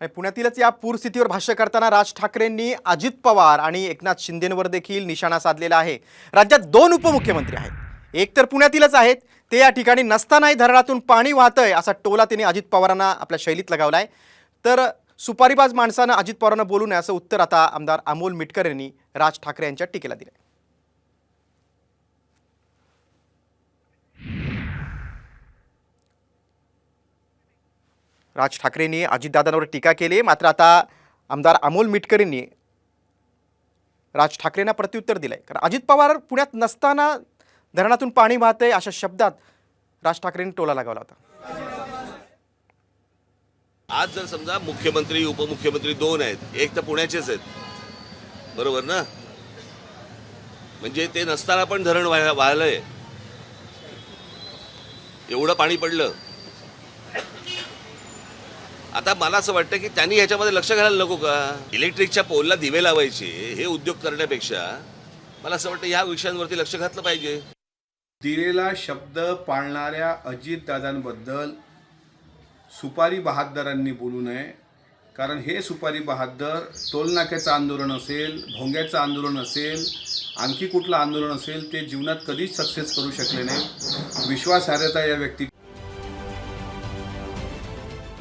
आणि पुण्यातीलच या पूरस्थितीवर भाष्य करताना राज ठाकरेंनी अजित पवार आणि एकनाथ शिंदेंवर देखील निशाणा साधलेला आहे. राज्यात दोन उपमुख्यमंत्री आहेत. एक तर पुण्यातीलच आहेत. ते या ठिकाणी नसतानाही धरणातून पाणी वाहतंय असा टोला त्यांनी अजित पवारांना आपल्या शैलीत लगावलाय. तर सुपारीबाज माणसानं अजित पवारांना बोलू नये असं उत्तर आता आमदार अमोल मिटकर यांनी राज ठाकरे यांच्या टीकेला दिलं राज ठाकरेंनी अजितदादांवर टीका केली. मात्र आता आमदार अमोल मिटकरींनी राज ठाकरेंना प्रत्युत्तर दिलंय. कारण अजित पवार पुण्यात नसताना धरणातून पाणी वाहतंय अशा शब्दात राज ठाकरेंनी टोला लगावला होता. आज जर समजा मुख्यमंत्री उपमुख्यमंत्री दोन आहेत एक तर पुण्याचेच आहेत. बरोबर ना? म्हणजे ते नसताना पण धरण व्हायला वाहिलंय एवढं पाणी पडलं. आता मला असं वाटतं की त्यांनी ह्याच्यामध्ये लक्ष घालायला नको का? इलेक्ट्रिकच्या पोलला दिवे लावायचे हे उद्योग करण्यापेक्षा मला असं वाटतं ह्या विषयांवरती लक्ष घातलं पाहिजे. दिलेला शब्द पाळणाऱ्या अजितदादांबद्दल सुपारी बहादरांनी बोलू नये कारण हे सुपारी बहादर टोलनाक्याचं आंदोलन असेल भोंग्याचं आंदोलन असेल आणखी कुठलं आंदोलन असेल ते जीवनात कधीच सक्सेस करू शकले नाही विश्वासार्हता या व्यक्ती